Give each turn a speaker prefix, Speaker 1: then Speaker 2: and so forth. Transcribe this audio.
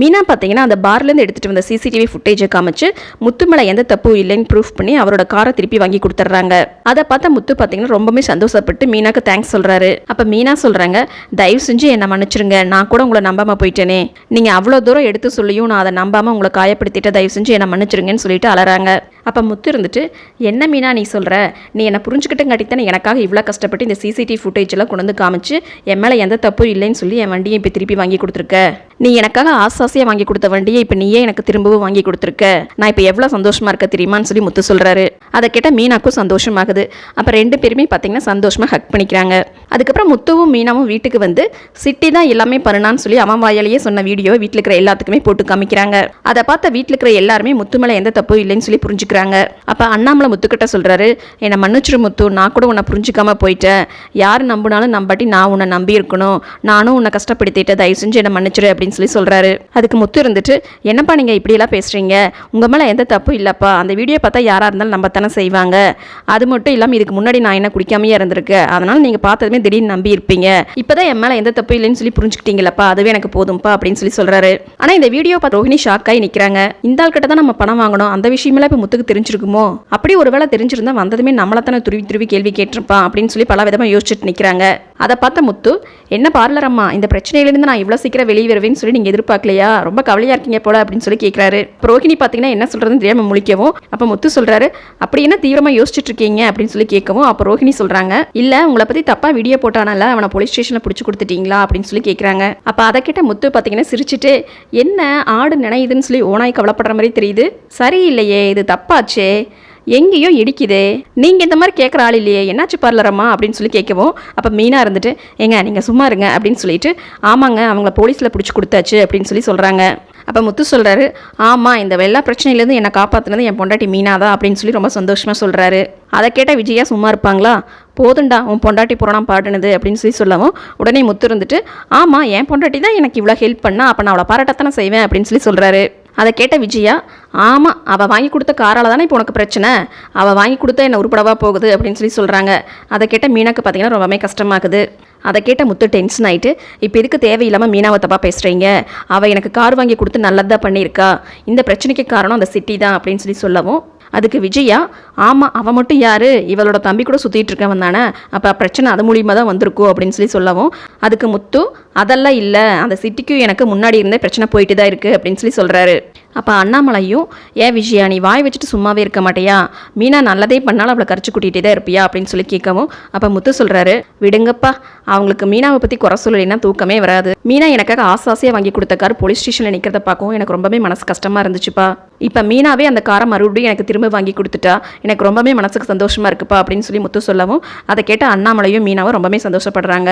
Speaker 1: மீனா பார்த்தீங்கன்னா அந்த பார்லேருந்து எடுத்துகிட்டு வந்த சிசிடிவி ஃபுட்டேஜை காமிச்சு முத்து மேலே எந்த தப்பும் இல்லைன்னு ப்ரூஃப் பண்ணி அவரோட காரை திருப்பி வாங்கி கொடுத்துட்றாங்க. அதை பார்த்தா முத்து பார்த்தீங்கன்னா ரொம்பவே சந்தோஷப்பட்டு மீனாக்கு தேங்க்ஸ் சொல்கிறாரு அப்போ மீனா சொல்கிறாங்க தயவு செஞ்சு என்னை மன்னிச்சிருங்க. நான் கூட உங்களை நம்பாமல் போயிட்டேனே. நீங்கள் அவ்வளோ தூரம் எடுத்து சொல்லியும் நான் அதை நம்பாமல் உங்களை காயப்படுத்திட்டு தயவு செஞ்சு என்னை மன்னிச்சிருங்கன்னு சொல்லிட்டு அலறாங்க. அப்போ முத்து இருந்துட்டு என்ன மீனா நீ சொல்கிற நீ என்னை புரிஞ்சுக்கிட்டங்காட்டி தானே எனக்காக இவ்வளோ கஷ்டப்பட்டு இந்த சிசிடிவி ஃபுட்டேஜ் எல்லாம் கொண்டு வந்து காமிச்சு என் மேலே எந்த தப்பும் இல்லைன்னு சொல்லி என் வண்டியை இப்போ திருப்பி வாங்கி கொடுத்துருக்க. நீ எனக்காக ஆசை ஆசாசியாக வாங்கி கொடுத்த வண்டியை இப்போ நீயே எனக்கு திரும்பவும் வாங்கி கொடுத்துருக்க. நான் இப்போ எவ்வளோ சந்தோஷமாக இருக்க தெரியுமான்னு சொல்லி முத்து சொல்கிறாரு அதை கேட்டால் மீனாக்கும் சந்தோஷமாகுது. அப்போ ரெண்டு பேருமே பார்த்தீங்கன்னா சந்தோஷமாக ஹக் பண்ணிக்கிறாங்க. அதுக்கப்புறம் முத்துவும் மீனாவும் வீட்டுக்கு வந்து சிட்டி தான் எல்லாமே பண்ணான்னு சொல்லி அவன் வாயாலேயே சொன்ன வீடியோவை வீட்டில் இருக்கிற எல்லாத்துக்குமே போட்டு காமிக்கிறாங்க. அதை பார்த்த வீட்டில் இருக்கிற எல்லாருமே முத்து மேலே எந்த தப்பும் இல்லைன்னு சொல்லி புரிஞ்சுக்கிறாங்க. அப்போ அண்ணாமலை முத்துக்கிட்ட சொல்கிறாரு என்னை மன்னிச்சிரு முத்து நான் கூட உன்னை புரிஞ்சுக்காமல் போயிட்டேன். யார் நம்பினாலும் நம்பாட்டி நான் உன்னை நம்பி இருக்கணும். நானும் உன்னை கஷ்டப்படுத்திட்டேன் தயவு செஞ்சு என்னை மன்னிச்சிரு அப்படின்னு சொல்லி சொல்கிறாரு அதுக்கு முத்து இருந்துட்டு என்னப்பா நீங்கள் இப்படியெல்லாம் பேசுகிறீங்க உங்கள் மேலே எந்த தப்பும் இல்லைப்பா. அந்த வீடியோ பார்த்தா யாராக இருந்தாலும் நம்பத்தானே செய்வாங்க. அது மட்டும் இல்லாமல் இதுக்கு முன்னாடி நான் என்ன குடிக்காமையே இருந்திருக்கேன். அதனால் நீங்கள் பார்த்ததுமே திடீர்னு நம்பி இருப்பீங்க. இப்போ தான் என் மேலே எந்த தப்பு இல்லைன்னு சொல்லி புரிஞ்சுக்கிட்டீங்களப்பா? அதுவே எனக்கு போதும்ப்பா அப்படின்னு சொல்லி சொல்கிறாரு ஆனால் இந்த வீடியோ பார்த்து ரோஹிணி ஷாக் ஆகி நிற்கிறாங்க இந்த ஆள் கிட்ட தான் நம்ம பணம் வாங்கணும். அந்த விஷயமெல்லாம் இப்போ முத்துக்கு தெரிஞ்சிருக்குமோ? அப்படி ஒருவேளை தெரிஞ்சிருந்தா வந்ததுமே நம்மளை தானே துருவி துருவி கேள்வி கேட்டிருப்பான் அப்படின்னு சொல்லி பல விதமாக யோசிச்சுட்டு நிற்கிறாங்க அதை பார்த்த முத்து என்ன பார்லர் அம்மா இந்த பிரச்சனையிலேருந்து நான் இவ்வளோ சீக்கிரம் வெளியே வருவேன்னு சொல்லி நீங்கள் எதிர்பார்க்கலையா? ரொம்ப கவலையாக இருக்கீங்க போல அப்படின்னு சொல்லி கேட்குறாரு ரோஹிணி பார்த்தீங்கன்னா என்ன சொல்கிறதுன்னு தெரியாமல் முழிக்கவும் அப்போ முத்து சொல்கிறாரு அப்படி என்ன தீவிரமாக யோசிச்சுட்டு இருக்கீங்க அப்படின்னு சொல்லி கேட்கவும் அப்போ ரோஹிணி சொல்கிறாங்க இல்லை உங்களை பற்றி தப்பாக வீடியோ போட்டானால அவனை போலீஸ் ஸ்டேஷனில் பிடிச்சி கொடுத்துட்டீங்களா? அப்படின்னு சொல்லி கேட்குறாங்க அப்போ அதை கேட்ட முத்து பார்த்தீங்கன்னா சிரிச்சுட்டு என்ன ஆடு நினையுதுன்னு சொல்லி ஓனாய் கவலைப்படுற மாதிரி தெரியுது? சரியில்லையே இது தப்பாச்சே. எங்கேயோ இடிக்குதே. நீங்கள் இந்த மாதிரி கேட்குற ஆள் இல்லையே. என்னாச்சு பார்லரம்மா? அப்படின்னு சொல்லி கேட்கவும் அப்போ மீனாக இருந்துட்டு ஏங்க நீங்கள் சும்மா இருங்க அப்படின்னு சொல்லிட்டு ஆமாங்க அவங்கள போலீஸில் பிடிச்சி கொடுத்தாச்சு அப்படின்னு சொல்லி சொல்கிறாங்க அப்போ முத்து சொல்கிறாரு ஆமாம் இந்த எல்லா பிரச்சனையிலேருந்து என்னை காப்பாற்றுனது என் பொண்டாட்டி மீனா தான் அப்படின்னு சொல்லி ரொம்ப சந்தோஷமாக சொல்கிறாரு அதை கேட்டால் விஜயா சும்மா இருப்பாங்களா? போதுண்டா உன் பொண்டாட்டி புராணம் பாடுனது அப்படின்னு சொல்லி சொல்லவும் உடனே முத்து இருந்துட்டு ஆமாம் என் பொண்டாட்டி தான் எனக்கு இவ்வளோ ஹெல்ப் பண்ணால் அப்போ நான் அவளை பாராட்டத்தானே செய்வேன் அப்படின்னு சொல்லி சொல்கிறாரு அதை கேட்ட விஜயா ஆமாம் அவள் வாங்கி கொடுத்த காரால் தானே இப்போ உனக்கு பிரச்சனை? அவள் வாங்கி கொடுத்த என்ன உருப்படவாக போகுது? அப்படின்னு சொல்லி சொல்கிறாங்க அதை கேட்ட மீனாக்கு பார்த்தீங்கன்னா ரொம்பவே கஷ்டமாகுது. அதை கேட்ட முத்து டென்ஷன் ஆகிட்டு இப்போ இதுக்கு தேவையில்லாமல் மீனாவை தப்பாக பேசுகிறீங்க அவள் எனக்கு கார் வாங்கி கொடுத்து நல்லதாக பண்ணியிருக்கா. இந்த பிரச்சனைக்கு காரணம் அந்த சிட்டி தான் அப்படின்னு சொல்லி சொல்லவும் அதுக்கு விஜயா ஆமாம் அவன் மட்டும் யார்? இவளோட தம்பி கூட சுற்றிட்டு இருக்கவன் தானே? அப்போ பிரச்சனை அது மூலியமாக தான் வந்திருக்கும் அப்படின்னு சொல்லி சொல்லவும் அதுக்கு முத்து அதெல்லாம் இல்லை. அந்த சிட்டிக்கும் எனக்கு முன்னாடி இருந்தே பிரச்சனை போயிட்டு தான் இருக்குது அப்படின்னு சொல்லி சொல்கிறாரு அப்போ அண்ணாமலையும் ஏன் விஜயா நீ வாய் வச்சுட்டு சும்மாவே இருக்க மாட்டியா? மீனா நல்லதே பண்ணாலும் அவளை கரைச்சி கூட்டிகிட்டே தான் இருப்பியா? அப்படின்னு சொல்லி கேட்கவும் அப்போ முத்து சொல்கிறாரு விடுங்கப்பா அவங்களுக்கு மீனாவை பற்றி குறை சொல்லலைன்னா தூக்கமே வராது. மீனா எனக்காக ஆசாசியாக வாங்கி கொடுத்த கார் போலீஸ் ஸ்டேஷனில் நிற்கிறத பார்க்கவும் எனக்கு ரொம்பவே மனசு கஷ்டமாக இருந்துச்சுப்பா. இப்போ மீனாவே அந்த காரை மறுபடியும் எனக்கு திரும்ப வாங்கி கொடுத்துட்டா எனக்கு ரொம்பவே மனசுக்கு சந்தோஷமாக இருக்குப்பா அப்படின்னு சொல்லி முத்து சொல்லவும் அதை கேட்ட அண்ணாமலையும் மீனாவும் ரொம்பவே சந்தோஷப்படுறாங்க.